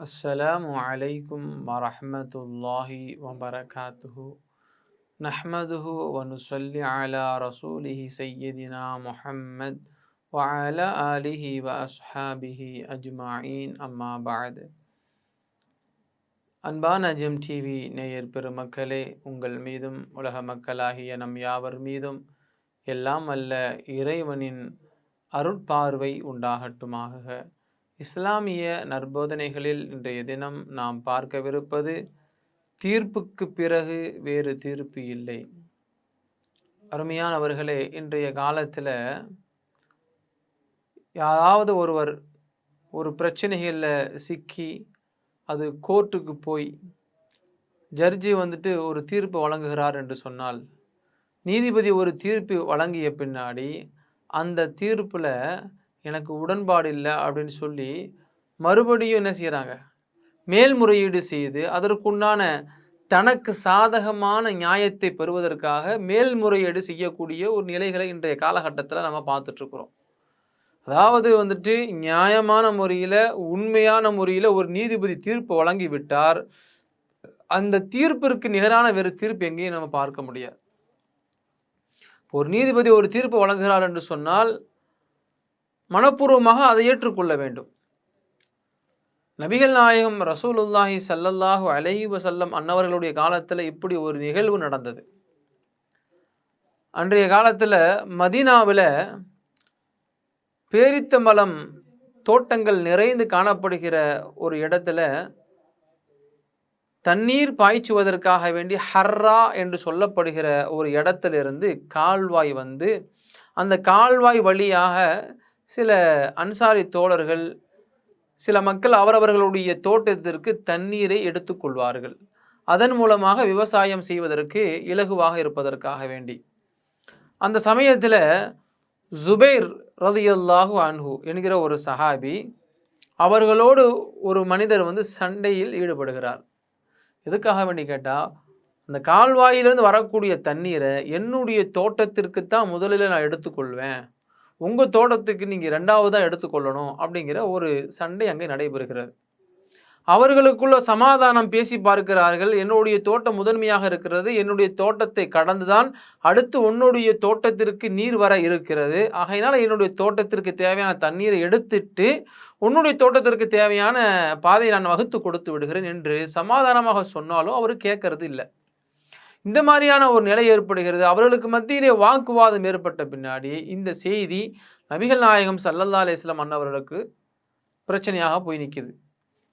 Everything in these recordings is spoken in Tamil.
السلام عليكم ورحمة الله وبركاته نحمده ونصلي على رسوله سيدنا محمد وعلى آله وأصحابه أجمعين أما بعد அன்பான அஜம் டிவி நேயர் பெருமக்களே உங்கள் மீதும் உலக மக்களாகிய நம் யாவர் மீதும் எல்லாம் அல்ல இறைவனின் அருட்பார்வை உண்டாகட்டுமாக இஸ்லாமிய நற்போதனைகளில் இன்றைய தினம் நாம் பார்க்கவிருப்பது தீர்ப்புக்கு பிறகு வேறு தீர்ப்பு இல்லை. அருமையானவர்களே இன்றைய காலத்தில் யாராவது ஒருவர் ஒரு பிரச்சனைகளில் சிக்கி அது கோர்ட்டுக்கு போய் ஜட்ஜி வந்துட்டு ஒரு தீர்ப்பு வழங்குகிறார் என்று சொன்னால் நீதிபதி ஒரு தீர்ப்பு வழங்கிய பின்னாடி அந்த தீர்ப்பில் எனக்கு உடன்பாடு இல்லை அப்படின்னு சொல்லி மறுபடியும் என்ன செய்கிறாங்க மேல்முறையீடு செய்து அதற்குண்டான தனக்கு சாதகமான நியாயத்தை பெறுவதற்காக மேல்முறையீடு செய்யக்கூடிய ஒரு நிலைகளை இன்றைய காலகட்டத்தில் நம்ம பார்த்துட்ருக்குறோம். அதாவது வந்துட்டு நியாயமான முறையில் உண்மையான முறையில் ஒரு நீதிபதி தீர்ப்பு வழங்கிவிட்டார் அந்த தீர்ப்பிற்கு நிகரான வேறு தீர்ப்பு எங்கேயும் நம்ம பார்க்க முடியாது. ஒரு நீதிபதி ஒரு தீர்ப்பு வழங்குகிறார் என்று சொன்னால் மனப்பூர்வமாக அதை ஏற்றுக்கொள்ள வேண்டும். நபிகள் நாயகம் ரசூலுல்லாஹி சல்லல்லாஹு அலஹி வசல்லம் அன்னவர்களுடைய காலத்தில் இப்படி ஒரு நிகழ்வு நடந்தது. அன்றைய காலத்தில் மதீனாவில் பேரித்தம்பலம் தோட்டங்கள் நிறைந்து காணப்படுகிற ஒரு இடத்துல தண்ணீர் பாய்ச்சுவதற்காக வேண்டி ஹர்ரா என்று சொல்லப்படுகிற ஒரு இடத்திலிருந்து கால்வாய் வந்து அந்த கால்வாய் வழியாக சில அன்சாரி தோழர்கள் சில மக்கள் அவரவர்களுடைய தோட்டத்திற்கு தண்ணீரை எடுத்துக்கொள்வார்கள். அதன் மூலமாக விவசாயம் செய்வதற்கு இலகுவாக இருப்பதற்காக வேண்டி. அந்த சமயத்தில் ஜுபைர் ரதியல்லாஹு அன்ஹு என்கிற ஒரு சஹாபி அவர்களோடு ஒரு மனிதர் வந்து சண்டையில் ஈடுபடுகிறார். எதுக்காக வேண்டி கேட்டால் அந்த கால்வாயிலிருந்து வரக்கூடிய தண்ணீரை என்னுடைய தோட்டத்திற்கு தான் முதலில் நான் எடுத்துக்கொள்வேன். உங்கள் தோட்டத்துக்கு நீங்கள் ரெண்டாவதாக எடுத்துக்கொள்ளணும் அப்படிங்கிற ஒரு சண்டை அங்கே நடைபெறுகிறது. அவர்களுக்குள்ள சமாதானம் பேசி பார்க்கிறார்கள். என்னுடைய தோட்டம் முதன்மையாக இருக்கிறது. என்னுடைய தோட்டத்தை கடந்துதான் அடுத்து உன்னுடைய தோட்டத்திற்கு நீர் வர இருக்கிறது. ஆகையினால் என்னுடைய தோட்டத்திற்கு தேவையான தண்ணீரை எடுத்துட்டு உன்னுடைய தோட்டத்திற்கு தேவையான பாதையை நான் வகுத்து கொடுத்து விடுகிறேன் என்று சமாதானமாக சொன்னாலும் அவர் கேட்கறது இல்லை. இந்த மாதிரியான ஒரு நிலை ஏற்படுகிறது. அவர்களுக்கு மத்தியிலே வாக்குவாதம் ஏற்பட்ட பின்னாடி இந்த செய்தி நபிகள் நாயகம் சல்லல்லா அலிஸ்லாம் அண்ணவர்களுக்கு பிரச்சனையாக போய் நிற்கிது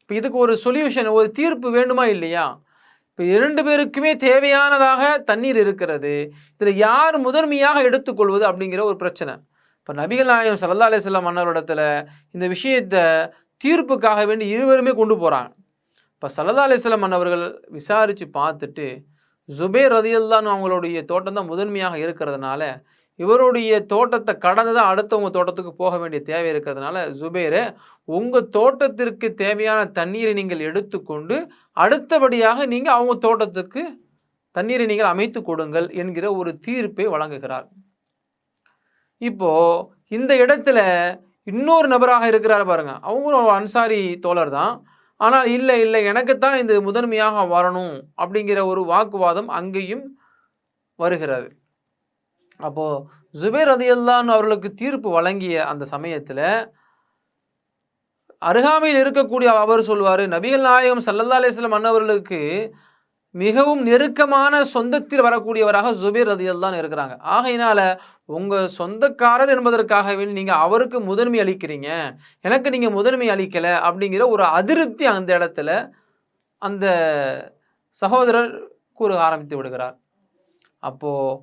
இப்போ இதுக்கு ஒரு சொல்யூஷன் ஒரு தீர்ப்பு வேண்டுமா இல்லையா? இப்போ இரண்டு பேருக்குமே தேவையானதாக தண்ணீர் இருக்கிறது. இதில் யார் முதன்மையாக எடுத்துக்கொள்வது அப்படிங்கிற ஒரு பிரச்சனை. இப்போ நபிகள் நாயகம் சல்லா அலிஸ்லாம் அண்ணவரிடத்தில் இந்த விஷயத்தை தீர்ப்புக்காக வேண்டி இருவருமே கொண்டு போகிறாங்க இப்போ சல்லா அலிஸ்லாம் மன்னவர்கள் விசாரித்து பார்த்துட்டு ஜுபேர் ரதியல்லான்னு அவங்களுடைய தோட்டம் தான் முதன்மையாக இருக்கிறதுனால இவருடைய தோட்டத்தை கடந்து தான் அடுத்தவங்க தோட்டத்துக்கு போக வேண்டிய தேவை இருக்கிறதுனால ஜுபேரு உங்கள் தோட்டத்திற்கு தேவையான தண்ணீரை நீங்கள் எடுத்துக்கொண்டு அடுத்தபடியாக நீங்கள் அவங்க தோட்டத்துக்கு தண்ணீரை நீங்கள் அமைத்து கொடுங்கள் என்கிற ஒரு தீர்ப்பை வழங்குகிறார். இப்போது இந்த இடத்துல இன்னொரு நபராக இருக்கிறார் பாருங்க. அவங்களும் ஒரு அன்சாரி தோழர் தான். ஆனால் இல்லை இல்லை எனக்குத்தான் இது முதன்மையாக வரணும் அப்படிங்கிற ஒரு வாக்குவாதம் அங்கேயும் வருகிறது. அப்போது ஜுபேர் ரதியல்லான் அவர்களுக்கு தீர்ப்பு வழங்கிய அந்த சமயத்தில் அருகாமையில் இருக்கக்கூடிய அவர் சொல்வார் நபிகள் நாயகம் சல்லல்லா அலிஸ்லம் அன்னவர்களுக்கு மிகவும் நெருக்கமான சொந்தத்தில் வரக்கூடியவராக ஜுபேர் ரதியல் இருக்கிறாங்க. ஆகையினால உங்கள் சொந்தக்காரர் என்பதற்காக வேண்டி நீங்கள் அவருக்கு முதன்மை அளிக்கிறீங்க. எனக்கு நீங்கள் முதன்மை அளிக்கலை அப்படிங்கிற ஒரு அதிருப்தி அந்த இடத்துல அந்த சகோதரர் கூற ஆரம்பித்து விடுகிறார். அப்போது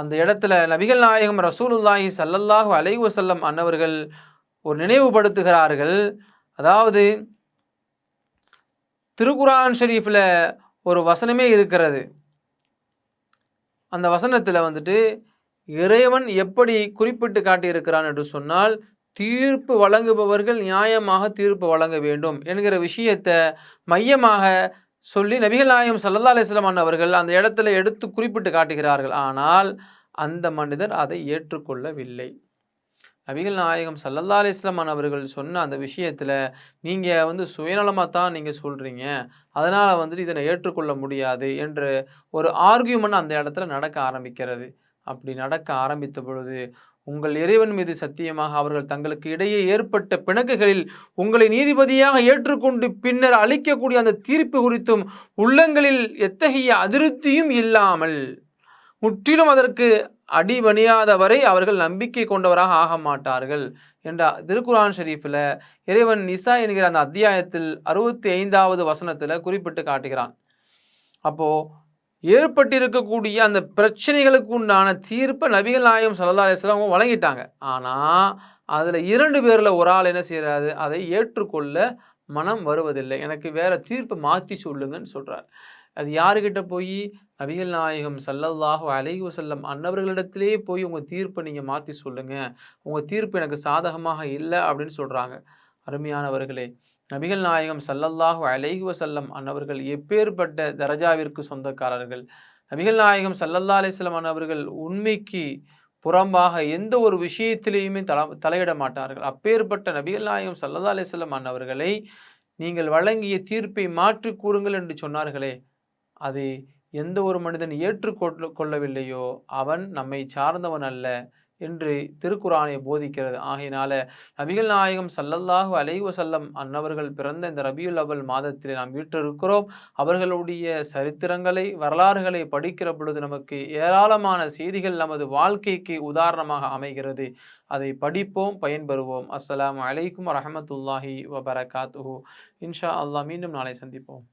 அந்த இடத்துல நபிகள் நாயகம் ரசூலுல்லாஹி சல்லல்லாஹு அலைவு செல்லம் அன்னவர்கள் ஒரு நினைவுபடுத்துகிறார்கள். அதாவது திருக்குரான் ஷெரீஃபில் ஒரு வசனமே இருக்கிறது. அந்த வசனத்தில் வந்துட்டு இறைவன் எப்படி குறிப்பிட்டு காட்டியிருக்கிறான் என்று சொன்னால் தீர்ப்பு வழங்குபவர்கள் நியாயமாக தீர்ப்பு வழங்க வேண்டும் என்கிற விஷயத்தை மையமாக சொல்லி நபிகள் நாயம் சல்லா அலிஸ்லாமன் அவர்கள் அந்த இடத்துல எடுத்து குறிப்பிட்டு காட்டுகிறார்கள். ஆனால் அந்த மனிதர் அதை ஏற்றுக்கொள்ளவில்லை. நபிகள் நாயகம் சல்லல்லா அலிஸ்லாம் அவர்கள் சொன்ன அந்த விஷயத்தில் நீங்கள் வந்து சுயநலமாக தான் நீங்கள் சொல்கிறீங்க அதனால் வந்துட்டு இதனை ஏற்றுக்கொள்ள முடியாது என்று ஒரு ஆர்கியூமெண்ட் அந்த இடத்துல நடக்க ஆரம்பிக்கிறது. அப்படி நடக்க ஆரம்பித்த பொழுது உங்கள் இறைவன் மீது சத்தியமாக அவர்கள் தங்களுக்கு இடையே ஏற்பட்ட பிணக்குகளில் உங்களை நீதிபதியாக ஏற்றுக்கொண்டு பின்னர் அளிக்கக்கூடிய அந்த தீர்ப்பு குறித்தும் உள்ளங்களில் எத்தகைய அதிருப்தியும் இல்லாமல் முற்றிலும் அதற்கு அடிபணியாதவரை அவர்கள் நம்பிக்கை கொண்டவராக ஆக மாட்டார்கள். என்ற திருக்குரான் ஷெரீஃபில் இறைவன் நிசா என்கிற அந்த அத்தியாயத்தில் அறுபத்தி ஐந்தாவது வசனத்தில் குறிப்பிட்டு காட்டுகிறான். அப்போது ஏற்பட்டிருக்கக்கூடிய அந்த பிரச்சனைகளுக்கு உண்டான தீர்ப்பை நபிகள் நாயகம் சல்லா அலிஸ்லாம் வழங்கிட்டாங்க. ஆனால் அதில் இரண்டு பேரில் ஒரு ஆள் என்ன செய்கிறாரு அதை ஏற்றுக்கொள்ள மனம் வருவதில்லை. எனக்கு வேற தீர்ப்பை மாற்றி சொல்லுங்கன்னு சொல்கிறார் அது யாருக்கிட்ட போய்? நபிகள் நாயகம் சல்லல்லாஹு அலைஹி வசல்லம் அன்னவர்களிடத்திலே போய் உங்கள் தீர்ப்பை நீங்கள் மாற்றி சொல்லுங்கள் உங்கள் தீர்ப்பு எனக்கு சாதகமாக இல்லை அப்படின்னு சொல்கிறாங்க அருமையானவர்களே நபிகள் நாயகம் சல்லல்லாஹு அலைஹி வசல்லம் அன்னவர்கள் எப்பேற்பட்ட தரஜாவிற்கு சொந்தக்காரர்கள்? நபிகள் நாயகம் சல்லல்லா அலிஸ்லம் அன்னவர்கள் உண்மைக்கு புறம்பாக எந்த ஒரு விஷயத்திலையுமே தல தலையிட மாட்டார்கள். அப்பேற்பட்ட நபிகள் நாயகம் சல்லதா அலிஸ்லம் அன்னவர்களை நீங்கள் வழங்கிய தீர்ப்பை மாற்றி கூறுங்கள் என்று சொன்னார்களே அது எந்த ஒரு மனிதன் ஏற்றுக்கொள்ள கொள்ளவில்லையோ அவன் நம்மை சார்ந்தவன் அல்ல. என்று திருக்குறானை போதிக்கிறது. ஆகையினால நபிகள் நாயகம் சல்லல்லாஹு அலைவ செல்லம் அன்னவர்கள் பிறந்த இந்த ரபியுல் அவல் மாதத்தில் நாம் வீற்றிருக்கிறோம். அவர்களுடைய சரித்திரங்களை வரலாறுகளை படிக்கிற பொழுது நமக்கு ஏராளமான செய்திகள் நமது வாழ்க்கைக்கு உதாரணமாக அமைகிறது. அதை படிப்போம் பயன்பெறுவோம். அஸ்லாம் அலைக்கும் வரமத்துல்லாஹி வபரகாத்து இன்ஷா அல்லாஹ் மீண்டும் நாளை சந்திப்போம்.